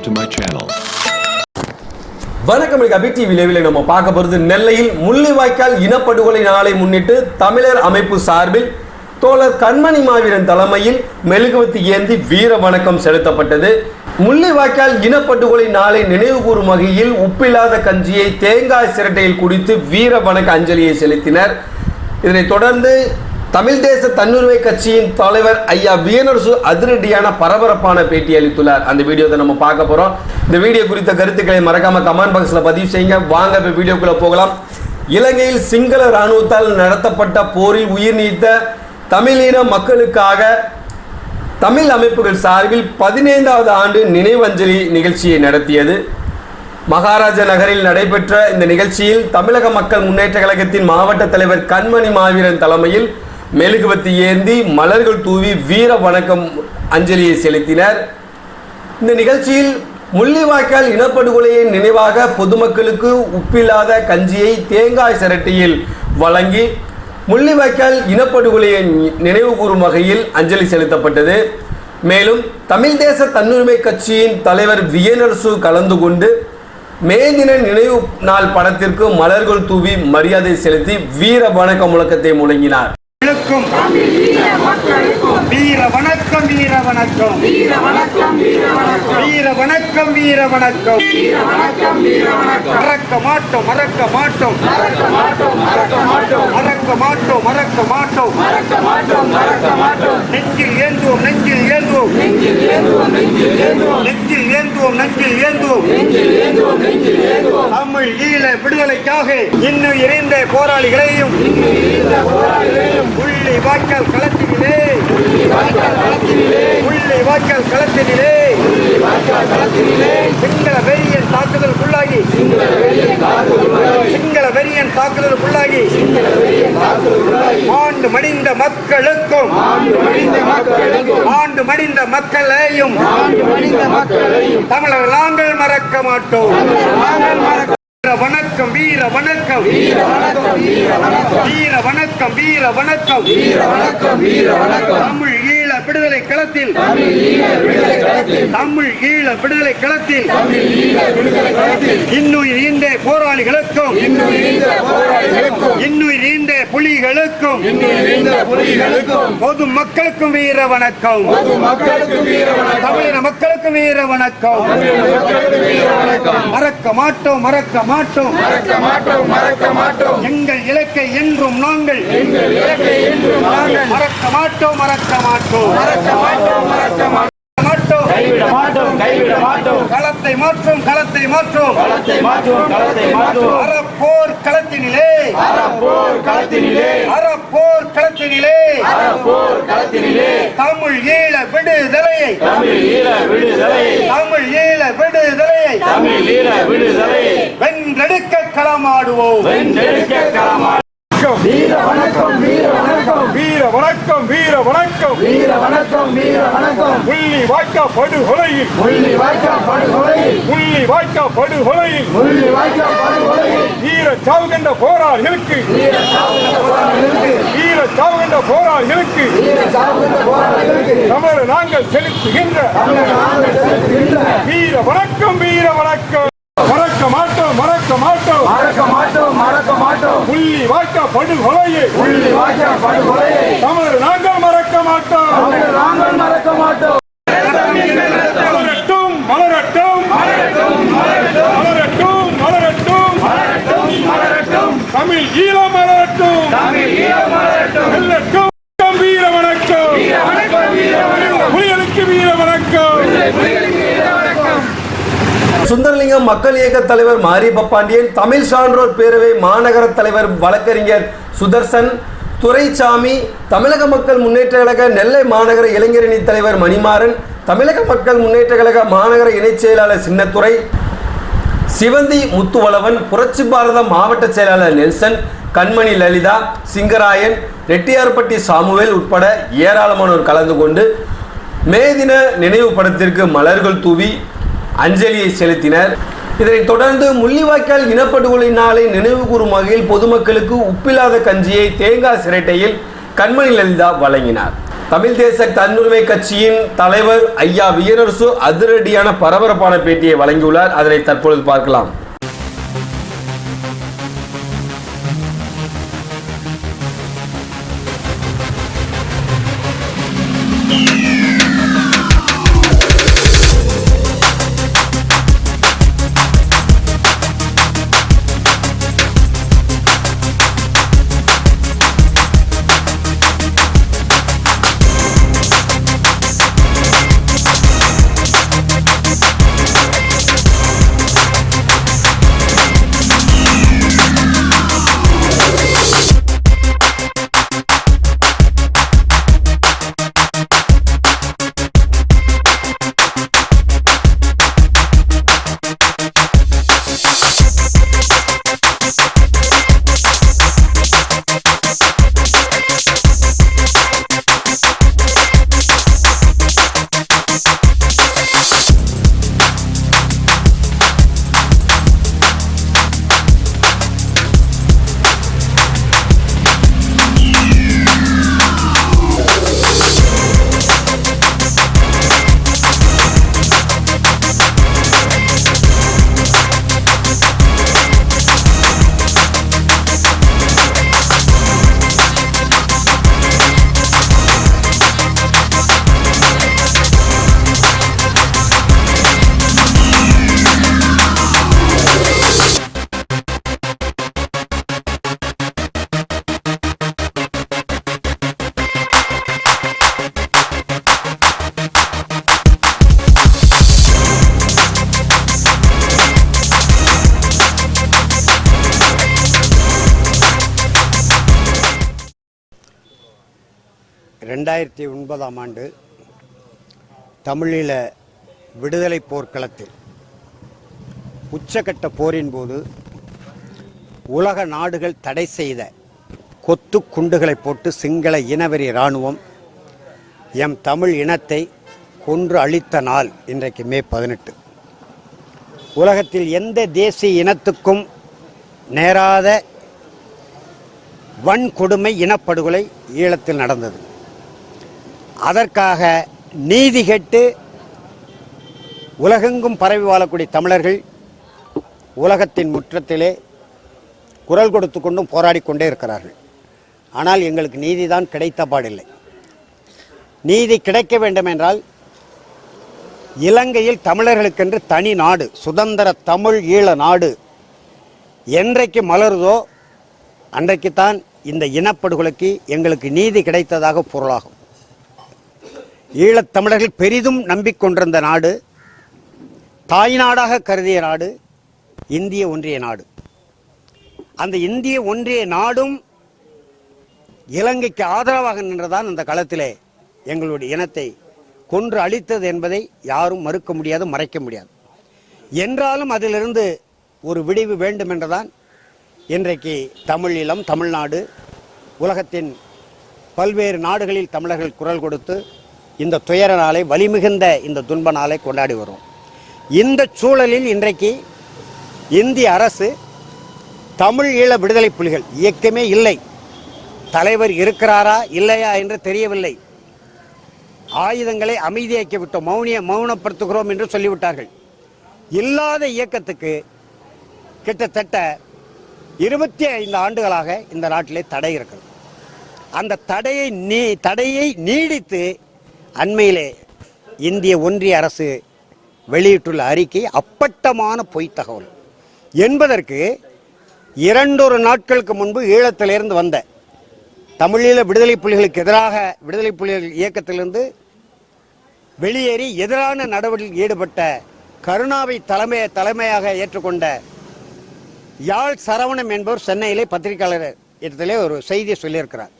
subscribe to my channel. வணக்கம் இன்னைக்கு அபி TV நம்ம பார்க்க போகிறது நெல்லையில் முள்ளிவாய்க்கால் இனப்படுகொலை நாளை முன்னிட்டு தமிழர் அமைப்பு சார்பில் தோழர் கண்மணி மாவீரன் தலைமையில் மெழுகுவத்தி ஏந்தி வீர வணக்கம் செலுத்தப்பட்டது. முள்ளிவாய்க்கால் இனப்படுகொலை நாளை நினைவுகூறும் வகையில் உப்பில்லாத கஞ்சியை தேங்காய் சிரட்டையில் குடித்து வீர வணக்க அஞ்சலியை செலுத்தினர். இதனைத் தொடர்ந்து தமிழ் தேச தன்னுரிமை கட்சியின் தலைவர் ஐயா வியனரசு அதிரடியான பரபரப்பான பேட்டி அளித்துள்ளார். அந்த வீடியோவை நம்ம பார்க்க போறோம். இந்த வீடியோ குறித்த கருத்துக்களை மறக்காம கமெண்ட் பாக்ஸ்ல பதிவு செய்யுங்க. வாங்க இப்போ வீடியோக்குள்ள போகலாம். இலங்கையில் சிங்கள இராணுவத்தால் நடத்தப்பட்ட போரில் உயிர் நீத்த தமிழின மக்களுக்காக தமிழ் அமைப்புகள் சார்பில் பதினைந்தாவது ஆண்டு நினைவஞ்சலி நிகழ்ச்சியை நடத்தியது. மகாராஜா நகரில் நடைபெற்ற இந்த நிகழ்ச்சியில் தமிழக மக்கள் முன்னேற்ற கழகத்தின் மாவட்ட தலைவர் கண்மணி மாவீரன் தலைமையில் மெழுகுவத்தி ஏந்தி மலர்கள் தூவி வீர வணக்கம் அஞ்சலியை செலுத்தினர். இந்த நிகழ்ச்சியில் முள்ளிவாய்க்கால் இனப்படுகொலையின் நினைவாக பொதுமக்களுக்கு உப்பில்லாத கஞ்சியை தேங்காய் சிரட்டியில் வழங்கி முள்ளிவாய்க்கால் இனப்படுகொலையை நினைவு கூறும் வகையில் அஞ்சலி செலுத்தப்பட்டது. மேலும் தமிழ் தேச தன்னுரிமை கட்சியின் தலைவர் வியனரசு கலந்து கொண்டு மே தின நினைவு நாள் படத்திற்கு மலர்கள் தூவி மரியாதை செலுத்தி வீர வணக்க முழக்கத்தை முழங்கினார். மக்களுக்கும் வீர வணக்கம் வீர வணக்கம். வீர வணக்கம் வீர வணக்கம். மறக்க மாட்டோம் மறக்க மாட்டோம். மறக்க மாட்டோம் மறக்க மாட்டோம். நெஞ்சில் ஏந்துவோம் நெஞ்சில் ஏந்துவோம். நெஞ்சில் ஏந்துவோம் நெஞ்சில் ஏந்துவோம். தமிழ் ஈழ விடுதலைக்காக இன்னும் இறைந்த போராளிகளையும் புள்ளி வாய்க்கால் களத்தினிலே. புள்ளி வாய்க்கால் களத்தினிலே. சிங்கள வெறியன் தாக்குதலுக்குள்ளாகி. சிங்கள வெறியன் தாக்குதலுக்குள்ளாகி. ஆண்டு மடிந்த மக்களுக்கும். ஆண்டு மடிந்த மக்களையும். தமிழர் நாங்கள் மறக்க மாட்டோம். வீர வணக்கம் வீர வணக்கம் வீர வணக்கம் வீர வணக்கம் தமிழ் ஈழ விடுதலை களத்தில். தமிழ் ஈழ விடுதலை களத்தில். இன்னுயிர் ஈந்த போராளிகளுக்கும். இன்னுயிர் ஈந்த புலிகளுக்கும் பொது மக்களுக்கும் வீர வணக்கம் தமிழின மக்களுக்கும் வீர வணக்கம் மறக்க மாட்டோம் மறக்க மாட்டோம். எங்கள் இலக்கை என்றும் நாங்கள். மறக்க மாட்டோம் மறக்க மாட்டோம். மறக்க மாட்டோம் மறக்க மாட்டோம். கைவிட மாட்டோம் கைவிட மாட்டோம். களத்தை மாற்றும் களத்தை மாற்றும். களத்தை மாற்றுவோம் களத்தை மாற்றுவோம் அறப்போர் களத்தினிலே. அறப்போர் களத்தினிலே. அறப்போர் களத்தினிலே. அறப்போர் களத்தினிலே. தமிழ் ஈழ விடுதலையை தமிழ் ஈழ விடுதலை. தமிழ் ஈழ விடுதலையை தமிழ் ஈழ விடுதலை. வென்றெடுக்க களமாடுவோம். வென்றெடுக்க களமா வீர வணக்கம் வீர வணக்கம். வீர வணக்கம் வீர வணக்கம். வீர வணக்கம் வீர வணக்கம். புள்ளி வாய்க்கா படுகொலையில். முள்ளி வாய்க்கா படுகொலையில். புள்ளி வாய்க்கா படுகொலையில். முள்ளி வாய்க்கா படுகொலையில். வீர சாவு கண்ட போராளிகளுக்கு. வீர சாவுகின்ற போராளிகளுக்கு. வீர சாவு கண்ட போராளிகளுக்கு. வீர சாவுகின்ற போராளிகளுக்கு. தமிழர் நாங்கள் செலுத்துகின்ற. தமிழக நாங்கள் செலுத்துகின்ற. வீர வணக்கம் வீர வணக்கம் மறக்க மாட்டோம் மறக்க மாட்டோம் மறக்க மாட்டோம் மறக்க மாட்டோம் புள்ளி வாய்க்கா படுகொலையை. முள்ளி வாய்க்கா படுகொலையை தமிழர் நாங்கள் மறக்க மாட்டோம். தமிழர் நாங்கள் மறக்க மாட்டோம் மலரட்டும் மலரட்டும். மலரட்டும் மலரட்டும். தமிழ் ஈழம் மலரட்டும். வெல்லட்டும் வீர வணக்கம் புலிகளுக்கு வீர வணக்கம் சுந்தரலிங்கம் மக்கள் இயக்க தலைவர் மாரியப்ப பாண்டியன் தமிழ் சான்றோர் பேரவை மாநகர தலைவர் வழக்கறிஞர் சுதர்சன் துரைசாமி தமிழக மக்கள் முன்னேற்ற கழக நெல்லை மாநகர இளைஞரணி தலைவர் மணிமாறன் தமிழக மக்கள் முன்னேற்ற கழக மாநகர இணைச் செயலாளர் சின்னத்துறை சிவந்தி முத்துவளவன் புரட்சி பாரத மாவட்ட செயலாளர் நெல்சன் கண்மணி லலிதா சிங்கராயன் ரெட்டியார்பட்டி சாமுவேல் உட்பட ஏராளமானோர் கலந்து கொண்டு மே தின நினைவு படத்திற்கு மலர்கள் தூவி அஞ்சலியை செலுத்தினர். இதனைத் தொடர்ந்து முள்ளிவாய்க்கால் இனப்படுகொலை நாளை நினைவு கூறும் வகையில் பொதுமக்களுக்கு உப்பில்லாத கஞ்சியை தேங்காய் சிரட்டையில் கண்மணி லலிதா வழங்கினார். தமிழ் தேச தன்னுரிமை கட்சியின் தலைவர் ஐயா வீரரசு அதிரடியான பரபரப்பான பேட்டியை வழங்கியுள்ளார். அதனை தற்பொழுது பார்க்கலாம். ரெண்டாயிரத்தி ஒன்பதாம் ஆண்டு தமிழீழ விடுதலை போர்க்களத்தில் உச்சகட்ட போரின் போது உலக நாடுகள் தடை செய்த கொத்து குண்டுகளை போட்டு சிங்கள இனவெறி இராணுவம் எம் தமிழ் இனத்தை கொன்று அழித்த நாள் இன்றைக்கு மே பதினெட்டு. உலகத்தில் எந்த தேசிய இனத்துக்கும் நேராத வன்கொடுமை இனப்படுகொலை ஈழத்தில் நடந்தது. அதற்காக நீதி கெட்டு உலகெங்கும் பரவி வாழக்கூடிய தமிழர்கள் உலகத்தின் முற்றத்திலே குரல் கொடுத்து கொண்டும் போராடி கொண்டே இருக்கிறார்கள். ஆனால் எங்களுக்கு நீதிதான் கிடைத்த பாடில்லை. நீதி கிடைக்க வேண்டும் என்றால் இலங்கையில் தமிழர்களுக்கென்று தனி நாடு சுதந்திர தமிழ் ஈழ நாடு என்றைக்கு மலருதோ அன்றைக்குத்தான் இந்த இனப்படுகொலைக்கு எங்களுக்கு நீதி கிடைத்ததாக பொருளாகும். ஈழத்தமிழர்கள் பெரிதும் நம்பிக்கொண்டிருந்த நாடு தாய்நாடாக கருதிய நாடு இந்திய ஒன்றிய நாடு. அந்த இந்திய ஒன்றிய நாடும் இலங்கைக்கு ஆதரவாக நின்றதான் அந்த களத்திலே எங்களுடைய இனத்தை கொன்று அழித்தது என்பதை யாரும் மறுக்க முடியாது மறைக்க முடியாது. என்றாலும் அதிலிருந்து ஒரு விடிவு வேண்டும் என்றுதான் இன்றைக்கு தமிழீழம் தமிழ்நாடு உலகத்தின் பல்வேறு நாடுகளில் தமிழர்கள் குரல் கொடுத்து இந்த துயர நாளை வலிமிகுந்த இந்த துன்ப நாளை கொண்டாடி வரும். இந்த சூழலில் இன்றைக்கு இந்திய அரசு தமிழ் ஈழ விடுதலை புலிகள் இயக்கமே இல்லை. தலைவர் இருக்கிறாரா இல்லையா என்று தெரியவில்லை. ஆயுதங்களை அமைதியாக்கி விட்டோம் மௌனிய மௌனப்படுத்துகிறோம் என்று சொல்லிவிட்டார்கள். இல்லாத இயக்கத்துக்கு கிட்டத்தட்ட இருபத்தி ஐந்து ஆண்டுகளாக இந்த நாட்டிலே தடை இருக்கிறது. அந்த தடையை நீ தடையை நீடித்து அண்மையிலே இந்திய ஒன்றிய அரசு வெளியிட்டுள்ள அறிக்கை அப்பட்டமான பொய் தகவல். என்பதற்கு இரண்டொரு நாட்களுக்கு முன்பு ஈழத்திலிருந்து வந்த தமிழீழ விடுதலை புலிகளுக்கு எதிராக விடுதலை புலிகள் இயக்கத்திலிருந்து வெளியேறி எதிரான நடவடிக்கையில் ஈடுபட்ட கருணாவை தலைமை தலைமையாக ஏற்றுக்கொண்ட யாழ் சரவணம் என்பவர் சென்னையிலே பத்திரிகையாளர் இடத்திலே ஒரு செய்தியை சொல்லியிருக்கிறார்.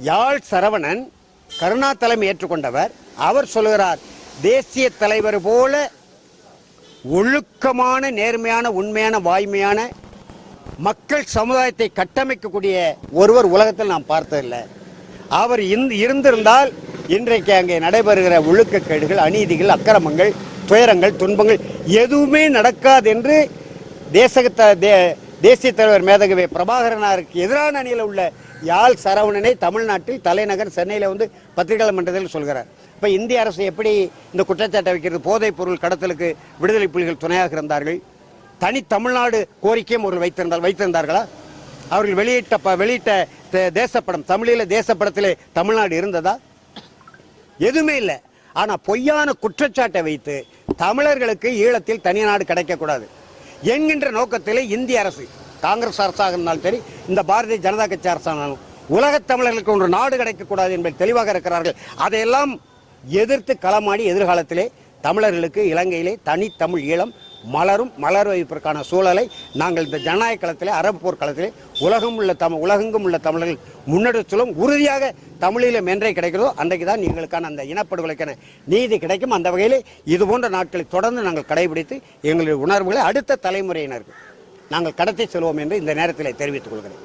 யாழ் சரவணன் கருணா தலைமை ஏற்றுக்கொண்டவர். அவர் சொல்லுகிறார் தேசிய தலைவர் போல ஒழுக்கமான நேர்மையான உண்மையான வாய்மையான மக்கள் சமுதாயத்தை கட்டமைக்கக்கூடிய ஒருவர் உலகத்தில் நாம் பார்த்ததில்லை. அவர் இருந்திருந்தால் இன்றைக்கு அங்கே நடைபெறுகிற ஒழுக்கக்கேடுகள் அநீதிகள் அக்கிரமங்கள் துயரங்கள் துன்பங்கள் எதுவுமே நடக்காது என்று தேசத்த தே தேசிய தலைவர் மேதகவே பிரபாகரனாருக்கு எதிரான அணியில் உள்ள யாழ் சரவணனை தமிழ்நாட்டில் தலைநகர் சென்னையில் வந்து பத்திரிகை மன்றத்தில் சொல்கிறார். இப்போ இந்திய அரசு எப்படி இந்த குற்றச்சாட்டை வைக்கிறது? போதைப் பொருள் கடத்தலுக்கு விடுதலை புலிகள் துணையாக இருந்தார்கள். தனி தமிழ்நாடு கோரிக்கையும் அவர்கள் வைத்திருந்தால் வைத்திருந்தார்களா? அவர்கள் வெளியிட்ட ப- வெளியிட்ட தேசப்படம் தமிழில தேசப்படத்திலே தமிழ்நாடு இருந்ததா? எதுவுமே இல்லை. ஆனால் பொய்யான குற்றச்சாட்டை வைத்து தமிழர்களுக்கு ஈழத்தில் தனி நாடு கிடைக்கக்கூடாது என்கின்ற நோக்கத்திலே இந்திய அரசு காங்கிரஸ் அரசாக இருந்தாலும் சரி இந்த பாரதிய ஜனதா கட்சி அரசானாலும் உலகத் தமிழர்களுக்கு ஒன்று நாடு கிடைக்கக்கூடாது என்பது தெளிவாக இருக்கிறார்கள். அதையெல்லாம் எதிர்த்து களமாடி எதிர்காலத்திலே தமிழர்களுக்கு இலங்கையிலே தனித்தமிழ் ஈழம் மலரும் மலர் வைப்பதற்கான சூழலை நாங்கள் இந்த ஜனநாயக களத்திலே அரபு போர்க்களத்திலே உலகம் உள்ள தமிழ் உலகெங்கும் உள்ள தமிழர்கள் முன்னெடுத்தும் உறுதியாக தமிழில் என்றே கிடைக்கிறதோ அன்றைக்கு தான் எங்களுக்கான அந்த இனப்படுகொலைக்கான நீதி கிடைக்கும். அந்த வகையில் இது போன்ற நாட்களை தொடர்ந்து நாங்கள் கடைபிடித்து எங்களுடைய உணர்வுகளை அடுத்த தலைமுறையினருக்கு நாங்கள் கடத்தி செல்வோம் என்று இந்த நேரத்தில் தெரிவித்துக் கொள்கிறேன்.